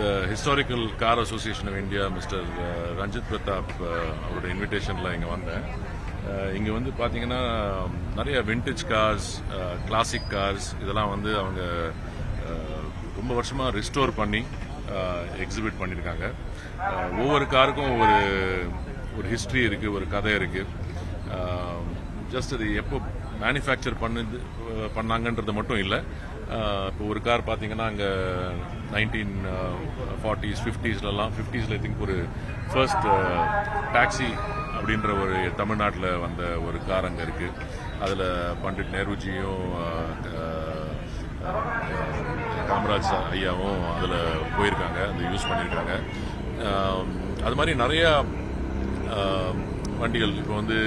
இந்த historical car association of India mister Ranjit Pratap அவரோட இன்விடேஷனில் இங்கே வந்தேன். Uh, இங்கே வந்து பார்த்தீங்கன்னா um, நிறைய விண்டேஜ் கார்ஸ் கிளாசிக் கார்ஸ் இதெல்லாம் வந்து அவங்க uh, ரொம்ப வருஷமாக ரிஸ்டோர் பண்ணி uh, எக்ஸிபிட் பண்ணியிருக்காங்க ஒவ்வொரு காருக்கும் ஒரு ஒரு ஹிஸ்ட்ரி இருக்குது ஒரு கதை இருக்குது ஜஸ்ட் um, அது எப்போ மேனுஃபேக்சர் பண்ணுது பண்ணாங்கன்றது மட்டும் இல்லை இப்போ ஒரு கார் பார்த்தீங்கன்னா அங்கே நைன்டீன் ஃபார்ட்டிஸ் ஃபிஃப்டீஸ்லலாம் ஃபிஃப்டிஸில் ஐ திங்க் ஒரு ஃபர்ஸ்ட் டாக்ஸி uh, அப்படின்ற ஒரு தமிழ்நாட்டில் வந்த ஒரு கார் அங்கே இருக்குது அதில் பண்டிட் நேருஜியும் uh, uh, காமராஜ் ஐயாவும் அதில் போயிருக்காங்க. அதை யூஸ் பண்ணியிருக்காங்க அது மாதிரி நிறையா வண்டிகள். இப்போ வந்து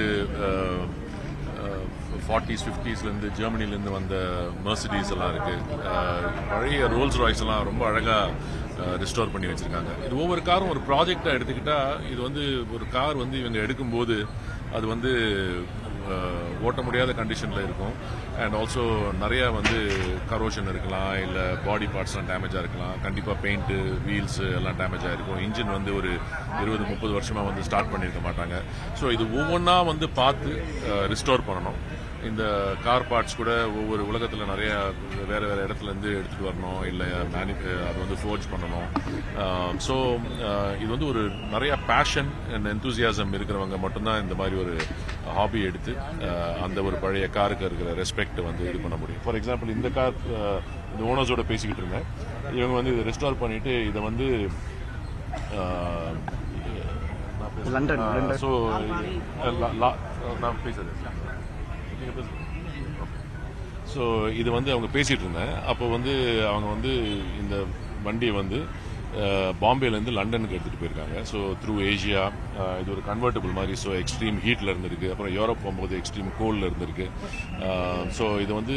ஃபார்ட்டிஸ் ஃபிஃப்டிஸ்லேருந்து ஜெர்மனிலேருந்து வந்த மெர்சிடிஸ் எல்லாம் இருக்குது பழைய ரோல்ஸ் ராய்ஸ் எல்லாம் ரொம்ப அழகாக ரிஸ்டோர் பண்ணி வச்சுருக்காங்க. இது ஒவ்வொரு காரும் ஒரு ப்ராஜெக்டாக எடுத்துக்கிட்டால் இது வந்து ஒரு கார் வந்து இவங்க எடுக்கும்போது அது வந்து ஓட்ட முடியாத கண்டிஷனில் இருக்கும். அண்ட் ஆல்சோ நிறையா வந்து கரோஷன் இருக்கலாம் இல்லை பாடி பார்ட்ஸ்லாம் டேமேஜாக இருக்கலாம். கண்டிப்பாக பெயிண்ட்டு வீல்ஸு எல்லாம் டேமேஜ் ஆகிருக்கும் இன்ஜின் வந்து ஒரு இருபது முப்பது வருஷமாக வந்து ஸ்டார்ட் பண்ணியிருக்க மாட்டாங்க. ஸோ இது ஒவ்வொன்றா வந்து பார்த்து ரிஸ்டோர் பண்ணணும். இந்த கார் பார்ட்ஸ் கூட ஒவ்வொரு உலகத்தில் நிறைய வேறு வேறு இடத்துல இருந்து எடுத்துகிட்டு வரணும். இல்லை மேனி அது வந்து ஃபோர்ஜ் பண்ணணும். ஸோ இது வந்து ஒரு நிறைய பேஷன் அண்ட் enthusiasm இருக்கிறவங்க மட்டும்தான் இந்த மாதிரி ஒரு ஹாபி எடுத்து அந்த ஒரு பழைய காருக்கு இருக்கிற ரெஸ்பெக்ட் வந்து இது பண்ண முடியும். ஃபார் எக்ஸாம்பிள் இந்த கார் இந்த ஓனர்ஸோட பேசிக்கிட்டு இருந்தேன். இவங்க வந்து இதை ரெஸ்டோர் பண்ணிட்டு இதை வந்து லண்டன் ஸோ நான் பேசுறது. ஸோ இது வந்து அவங்க பேசிட்டு இருந்தேன் அப்போ வந்து அவங்க வந்து இந்த வண்டியை வந்து பாம்பேலேருந்து லண்டனுக்கு எடுத்துகிட்டு போயிருக்காங்க. ஸோ த்ரூ ஏஷியா இது ஒரு கன்வெர்ட்டபிள் மாதிரி ஸோ எக்ஸ்ட்ரீம் ஹீட்டில் இருந்திருக்கு. அப்புறம் யூரோப் போகும்போது எக்ஸ்ட்ரீம் கோல்டில் இருந்திருக்கு. ஸோ இது வந்து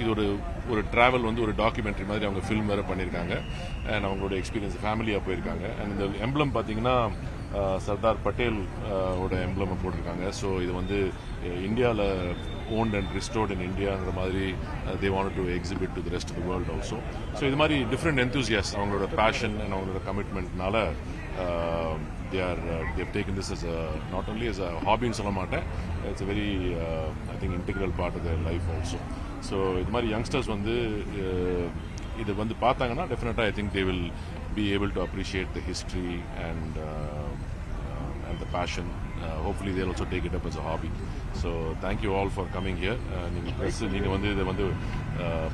இது ஒரு ஒரு ட்ராவல் வந்து ஒரு டாக்குமெண்ட்ரி மாதிரி அவங்க ஃபில்ம் வேறு பண்ணியிருக்காங்க. அண்ட் அவங்களோட எக்ஸ்பீரியன்ஸ் ஃபேமிலியாக போயிருக்காங்க. அண்ட் இந்த எம்ப்ளம் பார்த்தீங்கன்னா சர்தார் பட்டேல் அஹ், ஓட போட்டிருக்காங்க. ஸோ இது வந்து இந்தியாவில் ஓன்ட் அண்ட் ரிஸ்டோர்ட் இன் இந்தியாங்கிற மாதிரி they want to exhibit to the rest of the world also so இது மாதிரி டிஃப்ரெண்ட் enthusiasts அவங்களோட பேஷன் அண்ட் அவங்களோட கமிட்மெண்ட்னால they are they've taken this is not only is a ஹாபின்னு சொல்ல மாட்டேன் it's very I think integral part of the life also so இது மாதிரி youngsters வந்து இது வந்து பார்த்தாங்கன்னா டெஃபினட்டாக I think they will be able to appreciate the history and and the passion. Uh, hopefully they'll also take it up as a hobby. So thank you all for coming here. Uh, நீங்க plus நீங்கள் வந்து இதை வந்து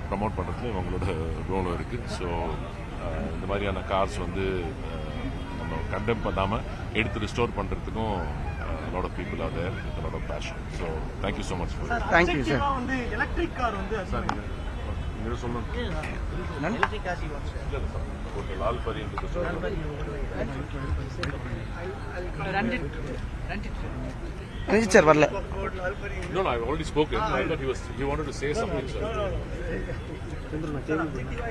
promote பண்ணுறதுல உங்களோட ரோலும் இருக்குது so இந்த மாதிரியான கார்ஸ் வந்து uh, நம்ம கண்டெம் பண்ணாமல் எடுத்து ரிஸ்டோர் பண்ணுறதுக்கும் lot of people are there with lot of passion so thank you so much for Thank you, sir. objective-ஆ வந்து எலக்ட்ரிக் கார் வந்து சார் நீங்கள் சொல்லணும் ஓகே லால் பரின்றது ரஞ்சித் சார் வரல. No, no, I've already spoken. I thought he was he wanted to say something, sir.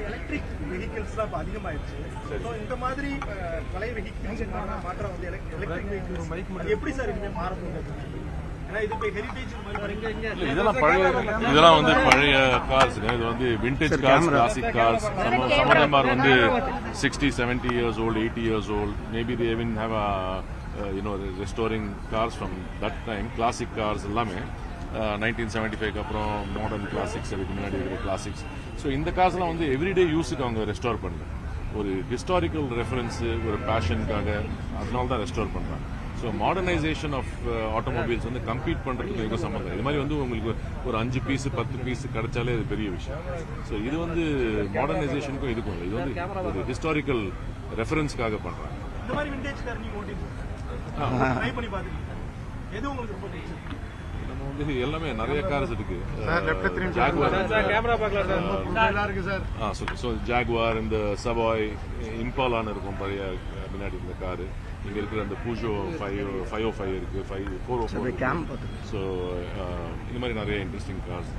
Electric vehicles தான் இப்போ ஸோ இந்த மாதிரி பழைய வெஹிக்கிள்ஸ் மாற்றம் வந்து? எலக்ட்ரிக் வெஹிக்கிள்ஸ் அது எப்படி சார் இனிமேல் மாற முடியாது இதெல்லாம் பழைய இதெல்லாம் வந்து பழைய கார்ஸ் இது வந்து விண்டேஜ் கார்ஸ் கிளாசிக் கார்ஸ் நம்ம சம்மந்தமார் வந்து sixty seventy years old eighty years old maybe they have a you know restoring cars from that time classic cars எல்லாமே நைன்டீன் செவன்டி ஃபைவ்க்கு அப்புறம் மாடர்ன் கிளாசிக்ஸ் அதுக்கு முன்னாடி இருக்கிற கிளாசிக்ஸ் ஸோ இந்த கார்ஸ்லாம் வந்து எவ்ரிடே யூஸுக்கு அவங்க ரெஸ்டோர் பண்ணுறாங்க ஒரு ஹிஸ்டாரிக்கல் ரெஃபரன்ஸு ஒரு பேஷனுக்காக அதனால தான் ரெஸ்டோர் பண்ணுறாங்க ஸோ மாடர்னைசேஷன் ஆஃப் ஆட்டோமொபைல்ஸ் வந்து கம்பீட் பண்ணுறதுக்கு எதுவும் சம்மந்தம் இது மாதிரி வந்து உங்களுக்கு ஒரு அஞ்சு பீஸ் பத்து பீஸ் கிடைச்சாலே அது பெரிய விஷயம். ஸோ இது வந்து மாடர்னைசேஷனுக்கும் இதுக்கும் இல்லை. இது வந்து ஒரு ஹிஸ்டாரிக்கல் ரெஃபரன்ஸ்க்காக பண்ணுறாங்க இந்த மாதிரி விண்டேஜ் கார் நீங்க ஓட்டி ட்ரை பண்ணி பார்த்துருக்கீங்க எது உங்களுக்கு ரொம்ப பிடிச்சிருக்கு? நம்ம வந்து எல்லாமே நிறைய கார்ஸ் இருக்கு. ஜாகுவார் இந்த சவாய் இம்பாலான்னு இருக்கும் பழைய அஹ், முன்னாடி இந்த காரு இங்கே இருக்கிற அந்த Peugeot five five O five இருக்குது five four O four so இந்த மாதிரி நிறைய இன்ட்ரெஸ்டிங் கார்ஸ்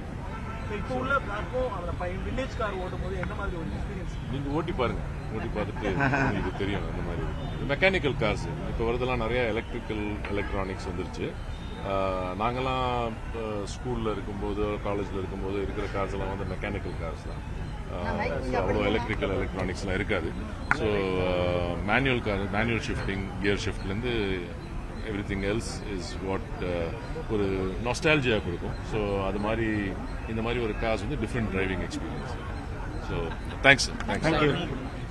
நீங்கள் ஓட்டி பாருங்க. ஓட்டி பார்த்துட்டு உங்களுக்கு தெரியும் அந்த மாதிரி. மெக்கானிக்கல் கார்ஸ் இப்போ வரதெல்லாம் நிறைய எலக்ட்ரிக்கல் எலக்ட்ரானிக்ஸ் வந்துருச்சு. ஆஹ், நாங்கெல்லாம் ஸ்கூலில் இருக்கும்போது காலேஜில் இருக்கும்போது இருக்கிற கார்ஸ் எல்லாம் வந்து மெக்கானிக்கல் கார்ஸ் தான். அவ்வளோ எலக்ட்ரிக்கல் எலக்ட்ரானிக்ஸ்லாம் இருக்காது. So manual car manual shifting gear ஷிஃப்ட்லேருந்து everything else is what ஒரு நாஸ்டாலஜியா கொடுக்கும். ஸோ அது மாதிரி இந்த மாதிரி ஒரு கார்ஸ் வந்து different driving experience so thanks thanks